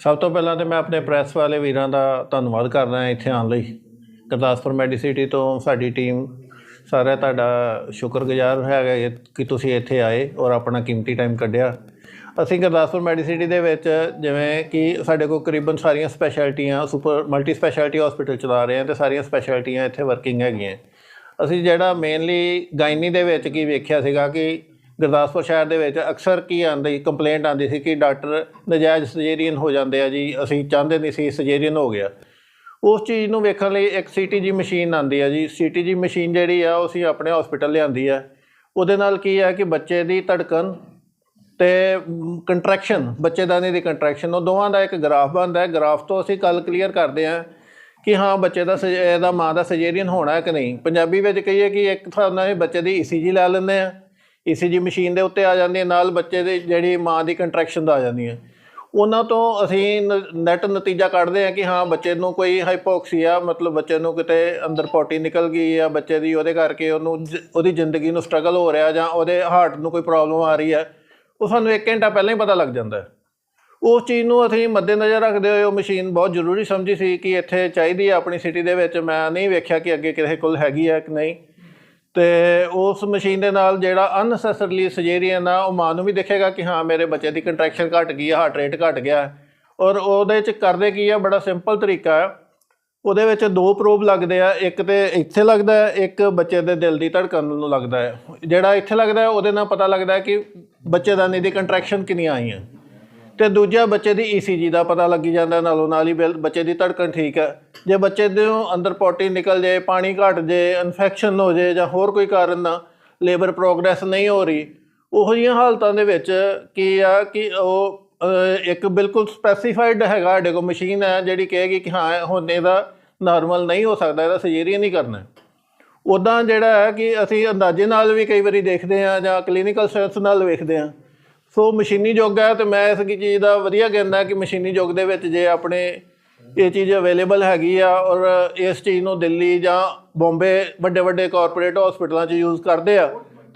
ਸਭ ਤੋਂ ਪਹਿਲਾਂ ਤੇ ਮੈਂ ਆਪਣੇ ਪ੍ਰੈਸ ਵਾਲੇ ਵੀਰਾਂ ਦਾ ਧੰਨਵਾਦ ਕਰਦਾ ਇੱਥੇ ਆਉਣ ਲਈ। ਗੁਰਦਾਸਪੁਰ ਮੈਡੀਸਿਟੀ ਤੋਂ ਸਾਡੀ ਟੀਮ ਸਾਰਾ ਤੁਹਾਡਾ ਸ਼ੁਕਰਗੁਜ਼ਾਰ ਹੈਗਾ ਕਿ ਤੁਸੀਂ ਇੱਥੇ ਆਏ ਔਰ ਆਪਣਾ ਕੀਮਤੀ ਟਾਈਮ ਕੱਢਿਆ। ਅਸੀਂ ਗੁਰਦਾਸਪੁਰ ਮੈਡੀਸਿਟੀ ਦੇ ਵਿੱਚ ਜਿਵੇਂ ਕਿ ਸਾਡੇ ਕੋਲ ਕਰੀਬਨ ਸਾਰੀਆਂ ਸਪੈਸ਼ਲਟੀਆਂ ਸੁਪਰ ਮਲਟੀ ਸਪੈਸ਼ਲਟੀ ਹਸਪੀਟਲ ਚਲਾ ਰਹੇ ਹਾਂ ਤੇ ਸਾਰੀਆਂ ਸਪੈਸ਼ਲਿਟੀਆਂ ਇੱਥੇ ਵਰਕਿੰਗ ਹੈਗੀਆਂ। ਅਸੀਂ ਜਿਹੜਾ ਮੇਨਲੀ ਗਾਇਨੀ ਦੇ ਵਿੱਚ ਕੀ ਵੇਖਿਆ ਸੀਗਾ ਕਿ ਗੁਰਦਾਸਪੁਰ ਸ਼ਹਿਰ ਦੇ ਵਿੱਚ ਅਕਸਰ ਕੀ ਆਉਂਦੀ ਕੰਪਲੇਂਟ ਆਉਂਦੀ ਸੀ ਕਿ ਡਾਕਟਰ ਨਜਾਇਜ਼ ਸਰਜਰੀਨ ਹੋ ਜਾਂਦੇ ਆ ਜੀ, ਅਸੀਂ ਚਾਹੁੰਦੇ ਨਹੀਂ ਸੀ ਸਰਜਰੀਨ ਹੋ ਗਿਆ। ਉਸ ਚੀਜ਼ ਨੂੰ ਵੇਖਣ ਲਈ ਇੱਕ ਸੀਟੀਜੀ ਮਸ਼ੀਨ ਆਉਂਦੀ ਆ ਜੀ। ਸੀਟੀਜੀ ਮਸ਼ੀਨ ਜਿਹੜੀ ਆ, ਉਹ ਅਸੀਂ ਆਪਣੇ ਹਸਪੀਟਲ ਲਿਆਂਦੀ ਆ। ਉਹਦੇ ਨਾਲ ਕੀ ਆ ਕਿ ਬੱਚੇ ਦੀ ਧੜਕਣ ਤੇ ਕੰਟਰੈਕਸ਼ਨ ਬੱਚੇਦਾਨੀ ਦੀ ਕੰਟਰੈਕਸ਼ਨ ਉਹ ਦੋਵਾਂ ਦਾ ਇੱਕ ਗ੍ਰਾਫ ਬਣਦਾ ਹੈ। ਗ੍ਰਾਫ ਤੋਂ ਅਸੀਂ ਕੱਲ ਕਲੀਅਰ ਕਰਦੇ ਹਾਂ ਕਿ ਹਾਂ, ਬੱਚੇ ਦਾ ਸਜ- ਇਹਦਾ ਮਾਂ ਦਾ ਸਰਜਰੀਨ ਹੋਣਾ ਕਿ ਨਹੀਂ। ਪੰਜਾਬੀ ਵਿੱਚ ਕਹੀਏ ਕਿ ਇੱਕ ਹਿਸਾਬ ਨਾਲ ਬੱਚੇ ਦੀ ਈਸੀਜੀ ਲੈ ਲੈਂਦੇ ਆ। ਈਸੀਜੀ ਮਸ਼ੀਨ ਦੇ ਉੱਤੇ ਆ ਜਾਂਦੀ ਹੈ, ਨਾਲ ਬੱਚੇ ਦੀ ਜਿਹੜੀ ਮਾਂ ਦੀ ਕੰਟਰੈਕਸ਼ਨ ਦਾ ਆ ਜਾਂਦੀ ਹੈ ਉਹਨਾਂ ਤੋਂ ਅਸੀਂ ਨੈਟ ਨਤੀਜਾ ਕੱਢਦੇ ਹਾਂ ਕਿ ਹਾਂ, ਬੱਚੇ ਨੂੰ ਕੋਈ ਹਾਈਪੋਕਸੀਆ ਮਤਲਬ ਬੱਚੇ ਨੂੰ ਕਿਤੇ ਅੰਦਰ ਪੋਟੀ ਨਿਕਲ ਗਈ ਆ ਬੱਚੇ ਦੀ ਉਹਦੇ ਕਰਕੇ ਉਹਨੂੰ ਜ- ਉਹਦੀ ਜ਼ਿੰਦਗੀ ਨੂੰ ਸਟਰਗਲ ਹੋ ਰਿਹਾ ਜਾਂ ਉਹਦੇ ਹਾਰਟ ਨੂੰ ਕੋਈ ਪ੍ਰੋਬਲਮ ਆ ਰਹੀ ਹੈ, ਉਹ ਸਾਨੂੰ 1 ਘੰਟਾ ਪਹਿਲਾਂ ਹੀ ਪਤਾ ਲੱਗ ਜਾਂਦਾ ਹੈ। ਉਸ ਚੀਜ਼ ਨੂੰ ਅਸੀਂ ਮੱਦੇਨਜ਼ਰ ਰੱਖਦੇ ਹੋਏ ਉਹ ਮਸ਼ੀਨ ਬਹੁਤ ਜ਼ਰੂਰੀ ਸਮਝੀ ਸੀ ਕਿ ਇੱਥੇ ਚਾਹੀਦੀ ਹੈ ਆਪਣੀ ਸਿਟੀ ਦੇ ਵਿੱਚ। ਮੈਂ ਨਹੀਂ ਵੇਖਿਆ ਕਿ ਅੱਗੇ ਕਿਸੇ ਕੋਲ ਹੈਗੀ ਹੈ ਕਿ ਨਹੀਂ। ਤੇ ਉਸ ਮਸ਼ੀਨ ਦੇ ਨਾਲ ਜਿਹੜਾ ਅਨਸੈਸਰਲੀ ਸਰਜਰੀਨ ਆ, ਉਹ ਮਾਂ ਨੂੰ ਵੀ ਦੇਖੇਗਾ ਕਿ ਹਾਂ, ਮੇਰੇ ਬੱਚੇ ਦੀ ਕੰਟਰੈਕਸ਼ਨ ਘਟ ਗਈ ਹੈ ਹਾਰਟ ਰੇਟ ਘਟ ਗਿਆ। ਔਰ ਉਹਦੇ ਚ ਕਰਦੇ ਕੀ ਆ, ਬੜਾ ਸਿੰਪਲ ਤਰੀਕਾ ਹੈ ਉਹਦੇ ਵਿੱਚ ਦੋ ਪ੍ਰੋਬ ਲੱਗਦੇ ਆ, ਇੱਕ ਤੇ ਇੱਥੇ ਲੱਗਦਾ ਹੈ, ਇੱਕ ਬੱਚੇ ਦੇ ਦਿਲ ਦੀ ਧੜਕਣ ਨੂੰ ਲੱਗਦਾ ਹੈ। ਜਿਹੜਾ ਇੱਥੇ ਲੱਗਦਾ ਹੈ, ਉਹਦੇ ਨਾਲ ਪਤਾ ਲੱਗਦਾ ਹੈ ਕਿ ਬੱਚੇਦਾਨੀ ਦੀ ਕੰਟਰੈਕਸ਼ਨ ਕਿੰਨੀਆਂ ਆਈਆਂ। ਤੇ ਦੂਜਾ ਬੱਚੇ ਦੀ ਈਸੀਜੀ ਦਾ ਪਤਾ ਲੱਗੀ ਜਾਂਦਾ, ਨਾਲੋਂ ਨਾਲ ਹੀ ਬਿਲ- ਬੱਚੇ ਦੀ ਧੜਕਣ ਠੀਕ ਹੈ। ਜੇ ਬੱਚੇ ਦੇ ਅੰਦਰ ਪੋਟੀ ਨਿਕਲ ਜੇ ਪਾਣੀ ਘਟ ਜੇ ਇਨਫੈਕਸ਼ਨ ਹੋ ਜੇ ਜਾਂ ਹੋਰ ਕੋਈ ਕਾਰਨ ਨਾਲ ਲੇਬਰ ਪ੍ਰੋਗਰੈਸ ਨਹੀਂ ਹੋ ਰਹੀ, ਉਹੋ ਜਿਹੀਆਂ ਹਾਲਤਾਂ ਦੇ ਵਿੱਚ ਕੀ ਆ ਕਿ ਉਹ ਇੱਕ ਬਿਲਕੁਲ ਸਪੈਸੀਫਾਈਡ ਹੈਗਾ, ਸਾਡੇ ਕੋਲ ਮਸ਼ੀਨ ਹੈ, ਜਿਹੜੀ ਕਹੇਗੀ ਕਿ ਹਾਂ, ਹੁਣ ਇਹਦਾ ਨਾਰਮਲ ਨਹੀਂ ਹੋ ਸਕਦਾ, ਇਹਦਾ ਸਰਜਰੀਨ ਨਹੀਂ ਕਰਨਾ। ਉਦਾਂ ਜਿਹੜਾ ਹੈ ਕਿ ਅਸੀਂ ਅੰਦਾਜ਼ੇ ਨਾਲ ਵੀ ਕਈ ਵਾਰੀ ਦੇਖਦੇ ਹਾਂ ਜਾਂ ਕਲੀਨਿਕਲ ਸੈਂਸ ਨਾਲ ਵੇਖਦੇ ਹਾਂ ਸੋ ਮਸ਼ੀਨੀ ਯੁੱਗ ਹੈ ਤੇ ਮੈਂ ਇਸ ਕੀ ਚੀਜ਼ ਦਾ ਵਧੀਆ ਕਹਿੰਦਾ ਕਿ ਮਸ਼ੀਨੀ ਯੁੱਗ ਦੇ ਵਿੱਚ ਜੇ ਆਪਣੇ ਇਹ ਚੀਜ਼ ਅਵੇਲੇਬਲ ਹੈਗੀ ਆ ਔਰ ਇਸ ਚੀਜ਼ ਨੂੰ ਦਿੱਲੀ ਜਾਂ ਬੰਬੇ ਵੱਡੇ ਵੱਡੇ ਕਾਰਪੋਰੇਟ ਹਸਪੀਟਲਾਂ 'ਚ ਯੂਜ਼ ਕਰਦੇ ਆ,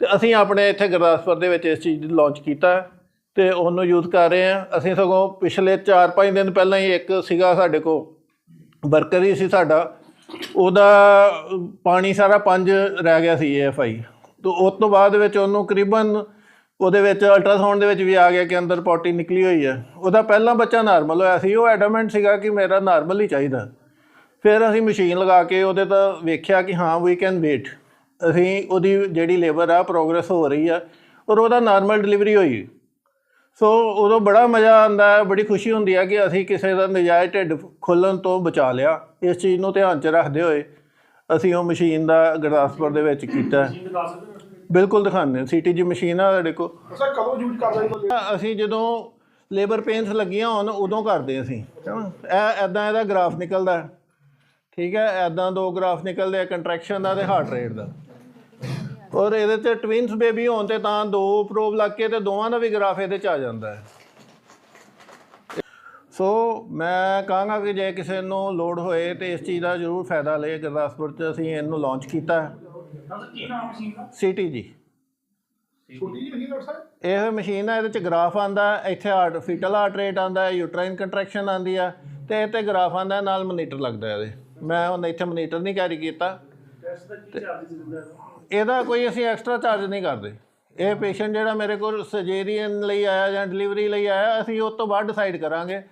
ਤੇ ਅਸੀਂ ਆਪਣੇ ਇੱਥੇ ਗੁਰਦਾਸਪੁਰ ਦੇ ਵਿੱਚ ਇਸ ਚੀਜ਼ ਨੂੰ ਲਾਂਚ ਕੀਤਾ ਹੈ ਤੇ ਉਹਨੂੰ ਯੂਜ਼ ਕਰ ਰਹੇ ਆ ਅਸੀਂ ਸਗੋਂ ਪਿਛਲੇ 4-5 ਦਿਨ ਪਹਿਲਾਂ ਹੀ ਇੱਕ ਸੀਗਾ ਸਾਡੇ ਕੋਲ ਵਰਕਰ ਹੀ ਸੀ ਸਾਡਾ, ਉਹਦਾ ਪਾਣੀ ਸਾਰਾ ਪੰਜ ਰਹਿ ਗਿਆ ਸੀ ਏਐਫਆਈ ਤੋਂ ਉਸ ਤੋਂ ਬਾਅਦ ਵਿੱਚ ਉਹਨੂੰ ਕਰੀਬਨ ਉਹਦੇ ਵਿੱਚ ਅਲਟਰਾਸਾਊਂਡ ਦੇ ਵਿੱਚ ਵੀ ਆ ਗਿਆ ਕਿ ਅੰਦਰ ਪੋਟੀ ਨਿਕਲੀ ਹੋਈ ਹੈ ਉਹਦਾ ਪਹਿਲਾ ਬੱਚਾ ਨਾਰਮਲ ਹੋਇਆ ਸੀ, ਉਹ ਐਡਮੈਂਟ ਸੀਗਾ ਕਿ ਮੇਰਾ ਨਾਰਮਲ ਹੀ ਚਾਹੀਦਾ। ਫਿਰ ਅਸੀਂ ਮਸ਼ੀਨ ਲਗਾ ਕੇ ਉਹਦੇ ਤਾਂ ਵੇਖਿਆ ਕਿ ਹਾਂ ਵੀ ਕੈਨ ਵੇਟ ਅਸੀਂ ਉਹਦੀ ਜਿਹੜੀ ਲੇਬਰ ਆ ਪ੍ਰੋਗਰੈਸ ਹੋ ਰਹੀ ਆ, ਔਰ ਉਹਦਾ ਨਾਰਮਲ ਡਿਲੀਵਰੀ ਹੋਈ। ਸੋ ਉਦੋਂ ਬੜਾ ਮਜ਼ਾ ਆਉਂਦਾ ਹੈ ਬੜੀ ਖੁਸ਼ੀ ਹੁੰਦੀ ਹੈ ਕਿ ਅਸੀਂ ਕਿਸੇ ਦਾ ਨਜਾਇਜ਼ ਢਿੱਡ ਖੋਲਣ ਤੋਂ ਬਚਾ ਲਿਆ। ਇਸ ਚੀਜ਼ ਨੂੰ ਧਿਆਨ 'ਚ ਰੱਖਦੇ ਹੋਏ ਅਸੀਂ ਉਹ ਮਸ਼ੀਨ ਦਾ ਗੁਰਦਾਸਪੁਰ ਦੇ ਵਿੱਚ ਕੀਤਾ। ਬਿਲਕੁਲ ਦਿਖਾਉਂਦੇ ਸੀਟੀਜੀ ਮਸ਼ੀਨ ਆ ਸਾਡੇ ਕੋਲ। ਸਰ ਕਦੋਂ ਯੂਜ਼ ਕਰਦਾ ਜੀ ਅਸੀਂ ਜਦੋਂ ਲੇਬਰ ਪੇਨਸ ਲੱਗੀਆਂ ਹੋਣ ਉਦੋਂ ਕਰਦੇ ਅਸੀਂ। ਇਹ ਐਦਾਂ ਇਹਦਾ ਗ੍ਰਾਫ ਨਿਕਲਦਾ। ਹੈ। ਠੀਕ ਹੈ ਐਦਾਂ ਦੋ ਗ੍ਰਾਫ ਨਿਕਲਦੇ ਆ ਕੰਟਰੈਕਸ਼ਨ ਦਾ ਤੇ ਹਾਰਟ ਰੇਟ ਦਾ। ਔਰ ਇਹਦੇ ਤੇ ਟਵਿਨਸ ਬੇਬੀ ਹੋਣ ਤੇ ਤਾਂ ਦੋ ਪ੍ਰੋਬ ਲੱਗ ਕੇ ਤੇ ਦੋਵਾਂ ਦਾ ਵੀ ਗ੍ਰਾਫ ਇਹਦੇ ਚ ਆ ਜਾਂਦਾ ਹੈ। ਸੋ ਮੈਂ ਕਹਾਂਗਾ ਕਿ ਜੇ ਕਿਸੇ ਨੂੰ ਲੋਡ ਹੋਏ ਤੇ ਇਸ ਚੀਜ਼ ਦਾ ਜ਼ਰੂਰ ਫਾਇਦਾ ਲਏ। ਗੁਰਦਾਸਪੁਰ ਚ ਅਸੀਂ ਇਹਨੂੰ ਲਾਂਚ ਕੀਤਾ। ਹੈ ਕੀ ਨਾਮ ਮਸ਼ੀਨ ਦਾ? ਸਿਟੀ ਜੀ। ਛੋਟੀ ਜਿਹੀ ਮਸ਼ੀਨ ਡਾਕਟਰ ਸਾਹਿਬ? ਇਹ ਮਸ਼ੀਨ ਆ ਇਹਦੇ ਚ ਗ੍ਰਾਫ ਆਂਦਾ ਇੱਥੇ ਹਾਰਟ ਫੀਟਲ ਹਾਰਟ ਰੇਟ ਆਂਦਾ ਯੂਟਰਾਈਨ ਕੰਟਰੈਕਸ਼ਨ ਆਂਦੀ ਆ ਤੇ ਇਹ ਤੇ ਗ੍ਰਾਫ ਆਂਦਾ ਨਾਲ ਮੋਨੀਟਰ ਲੱਗਦਾ ਇਹਦੇ। ਮੈਂ ਹੁਣ ਇੱਥੇ ਮੋਨੀਟਰ ਨਹੀਂ ਕੈਰੀ ਕੀਤਾ। ਟੈਸਟ ਦਾ ਕੀ ਚਾਰਜ ਦਿੰਦਾ ਇਹਦਾ? ਕੋਈ ਅਸੀਂ ਐਕਸਟਰਾ ਚਾਰਜ ਨਹੀਂ ਕਰਦੇ। ਇਹ ਪੇਸ਼ੈਂਟ ਜਿਹੜਾ ਮੇਰੇ ਕੋਲ ਸਰਜਰੀਨ ਲਈ ਆਇਆ ਜਾਂ ਡਿਲੀਵਰੀ ਲਈ ਆਇਆ ਅਸੀਂ ਉਸ ਤੋਂ ਬਾਅਦ ਡਿਸਾਈਡ ਕਰਾਂਗੇ।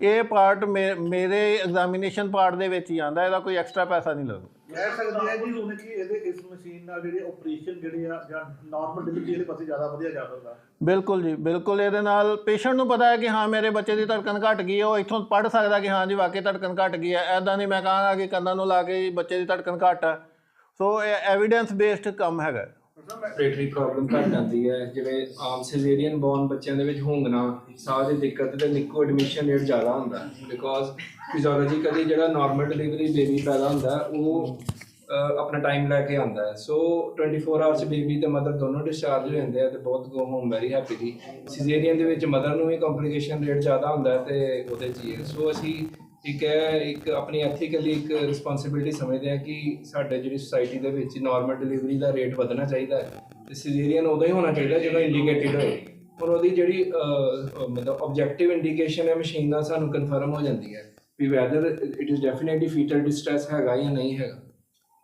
ਇਹ ਪਾਰਟ ਮੇਰੇ ਐਗਜ਼ਾਮੀਨੇਸ਼ਨ ਪਾਰਟ ਦੇ ਵਿੱਚ ਹੀ ਆਂਦਾ ਇਹਦਾ ਕੋਈ ਐਕਸਟਰਾ ਪੈਸਾ ਨਹੀਂ ਲੱਗਦਾ। ਕਹਿ ਸਕਦੇ ਆ ਜੀ। ਹੁਣ ਕਿ ਇਹਦੇ ਇਸ ਮਸ਼ੀਨ ਨਾਲ ਜਿਹੜੇ ਆਪਰੇਸ਼ਨ ਜਿਹੜੇ ਆ ਜਾਂ ਨਾਰਮਲ ਡਿਲੀਵਰੀ ਵਾਲੇ ਪਾਸੇ ਜ਼ਿਆਦਾ ਵਧੀਆ ਜਾ ਸਕਦਾ। ਬਿਲਕੁਲ ਜੀ ਬਿਲਕੁਲ ਇਹਦੇ ਨਾਲ ਪੇਸ਼ੈਂਟ ਨੂੰ ਪਤਾ ਹੈ ਕਿ ਹਾਂ ਮੇਰੇ ਬੱਚੇ ਦੀ ਧੜਕਨ ਘਟ ਗਈ ਹੈ ਉਹ ਇੱਥੋਂ ਪੜ੍ਹ ਸਕਦਾ ਕਿ ਹਾਂ ਜੀ ਵਾਕਈ ਧੜਕਨ ਘਟ ਗਈ ਹੈ। ਐਦਾਂ ਨਹੀਂ ਮੈਂ ਕਹਾਂਗਾ ਕਿ ਕੰਨਾਂ ਨੂੰ ਲਾ ਕੇ ਬੱਚੇ ਦੀ ਧੜਕਨ ਘੱਟ ਹੈ ਸੋ ਇਹ ਐਵੀਡੈਂਸ ਬੇਸਡ ਕੰਮ ਹੈਗਾ। ਰੈਸਪੀਰੇਟਰੀ ਪ੍ਰੋਬਲਮ ਘਟ ਜਾਂਦੀ ਹੈ, ਜਿਵੇਂ ਆਮ ਸਿਜ਼ੇਰੀਅਨ ਬੌਰਨ ਬੱਚਿਆਂ ਦੇ ਵਿੱਚ ਹੋਂਗਣਾ, ਸਾਹ ਦੀ ਦਿੱਕਤ ਤੇ ਨਿੱਕੋ ਐਡਮਿਸ਼ਨ ਰੇਟ ਜ਼ਿਆਦਾ ਹੁੰਦਾ ਬਿਕੋਜ਼ ਫਿਜ਼ੀਓਲੋਜੀਕਲੀ ਜਿਹੜਾ ਨਾਰਮਲ ਡਿਲੀਵਰੀ ਬੇਬੀ ਪੈਦਾ ਹੁੰਦਾ ਉਹ ਆਪਣਾ ਟਾਈਮ ਲੈ ਕੇ ਆਉਂਦਾ ਹੈ। ਸੋ 24 ਆਵਰਸ ਬੇਬੀ ਤੇ ਮਦਰ ਦੋਨੋਂ ਡਿਸਚਾਰਜ ਹੋ ਜਾਂਦੇ ਆ ਤੇ ਬਹੁਤ go home very happily caesarean ਦੇ ਵਿੱਚ ਮਦਰ ਨੂੰ ਵੀ ਕੰਪਲਿਕੇਸ਼ਨ ਰੇਟ ਜ਼ਿਆਦਾ ਹੁੰਦਾ ਹੈ ਤੇ ਉਹਦੇ ਚ ਹੀ ਹੈ। ਸੋ ਅਸੀਂ ਇੱਕ ਹੈ, ਇੱਕ ਆਪਣੀ ਐਥੀਕਲੀ ਇੱਕ ਰਿਸਪੌਂਸਿਬਿਲਟੀ ਸਮਝਦੇ ਆ ਕਿ ਸਾਡੇ ਜਿਹੜੀ ਸੋਸਾਇਟੀ ਦੇ ਵਿੱਚ ਨਾਰਮਲ ਡਿਲੀਵਰੀ ਦਾ ਰੇਟ ਵਧਣਾ ਚਾਹੀਦਾ ਹੈ ਤੇ ਸਿਜ਼ੇਰੀਅਨ ਉਦੋਂ ਹੀ ਹੋਣਾ ਚਾਹੀਦਾ ਜਦੋਂ ਇੰਡੀਕੇਟਿਡ ਹੋਏ। ਔਰ ਉਹਦੀ ਜਿਹੜੀ ਮਤਲਬ ਆਬਜੈਕਟਿਵ ਇੰਡੀਕੇਸ਼ਨ ਹੈ ਮਸ਼ੀਨ ਨਾਲ ਸਾਨੂੰ ਕਨਫਰਮ ਹੋ ਜਾਂਦੀ ਹੈ ਵੀ whether it is definitely fetal distress ਹੈਗਾ ਜਾਂ ਨਹੀਂ ਹੈਗਾ।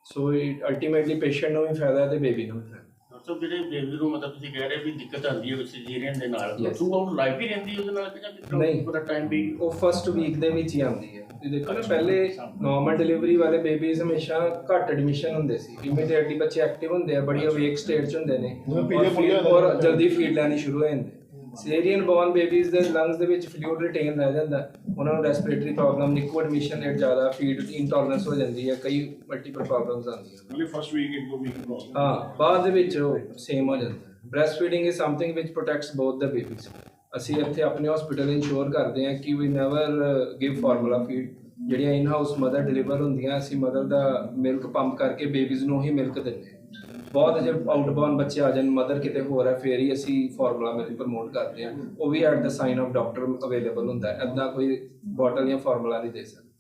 ਸੋ ਇਟ ਅਲਟੀਮੇਟਲੀ ਪੇਸ਼ੈਂਟ ਨੂੰ ਵੀ ਫਾਇਦਾ ਹੈ ਤੇ ਬੇਬੀ ਨੂੰ ਵੀ ਫਾਇਦਾ ਸੋ ਜਿਹੜੇ ਬੇਬੀ ਨੂੰ ਮਤਲਬ ਤੁਸੀਂ ਕਹਿ ਰਹੇ ਵੀ ਦਿੱਕਤ ਆਉਂਦੀ ਹੈ ਸਿਜੇਰੀਅਨ ਦੇ ਨਾਲ Yes. ਥਰੂ ਆਊਟ ਲਾਈਫ ਹੀ ਰਹਿੰਦੀ ਉਹਦੇ ਨਾਲ ਕਿ ਜਾਂ ਕਿਸ ਨਹੀਂ। ਪੂਰਾ ਟਾਈਮ ਵੀ ਉਹ ਫਸਟ ਵੀਕ ਦੇ ਵਿੱਚ ਹੀ ਆਉਂਦੀ ਹੈ ਤੁਸੀਂ ਦੇਖੋ ਨਾ ਪਹਿਲੇ ਨਾਰਮਲ ਡਿਲੀਵਰੀ ਵਾਲੇ ਬੇਬੀਜ਼ ਹਮੇਸ਼ਾ ਘੱਟ ਐਡਮਿਸ਼ਨ ਹੁੰਦੇ ਸੀ ਇਮੀਡੀਏਟਲੀ ਬੱਚੇ ਐਕਟਿਵ ਹੁੰਦੇ ਆ ਬੜੀ ਅਵੇਕ ਸਟੇਟ 'ਚ ਹੁੰਦੇ ਨੇ ਜਿਵੇਂ ਔਰ ਪੀਲੇ ਪੁੱਲੇ ਹੁੰਦੇ ਨੇ। ਜਲਦੀ ਫੀਡ ਲੈਣੀ ਸ਼ੁਰੂ ਹੋ ਜਾਂਦੇ ਸੇਰੀਅਨ ਬੌਰਨ ਬੇਬੀਜ਼ ਦੇ ਲੰਗਸ ਦੇ ਵਿੱਚ ਫਲੂਇਡ ਰਿਟੇਨ ਰਹਿ ਜਾਂਦਾ ਉਹਨਾਂ ਨੂੰ respiratory problem liquid admission rate ਜ਼ਿਆਦਾ ਫੀਡ ਇੰਟੋਲਰੈਂਸ ਹੋ ਜਾਂਦੀ ਹੈ ਕਈ ਮਲਟੀਪਲ ਪ੍ਰੋਬਲਮਸ ਆਉਂਦੀਆਂ। ਮਤਲਬ ਫਸਟ ਵੀਕ ਇੱਕ ਦੋ ਵੀਕ ਪ੍ਰੋਬਲਮ ਹਾਂ ਬਾਅਦ ਦੇ ਵਿੱਚ ਉਹ ਸੇਮ ਹੋ ਜਾਂਦਾ breast feeding is something which protects both the babies ਅਸੀਂ ਇੱਥੇ ਆਪਣੇ ਹਸਪੀਟਲ ਇਨਸ਼ੋਰ ਕਰਦੇ ਹਾਂ ਕਿ we never give formula feed ਜਿਹੜੀਆਂ ਇਨ ਹਾਊਸ ਮਦਰ ਡਿਲੀਵਰ ਹੁੰਦੀਆਂ ਅਸੀਂ ਮਦਰ ਦਾ ਮਿਲਕ ਪੰਪ ਕਰਕੇ ਬੇਬੀਜ਼ ਨੂੰ ਹੀ ਮਿਲਕ ਦਿੰਦੇ ਹਾਂ। ਬਹੁਤ ਜੇ ਆਊਟਬਾਰਨ ਬੱਚੇ ਆ ਜਾਣ ਮਦਰ ਕਿਤੇ ਹੋਰ ਹੈ ਫੇਰ ਹੀ ਅਸੀਂ ਫਾਰਮੂਲਾ ਮਿਲਕ ਪ੍ਰਮੋਟ ਕਰਦੇ ਹਾਂ। ਉਹ ਵੀ at the sign off doctor available ਹੁੰਦਾ ਹੈ। ਐਦਾਂ ਕੋਈ ਬੋਟਲ ਜਾਂ ਫਾਰਮੂਲਾ ਨਹੀਂ ਦੇ ਸਕਦਾ।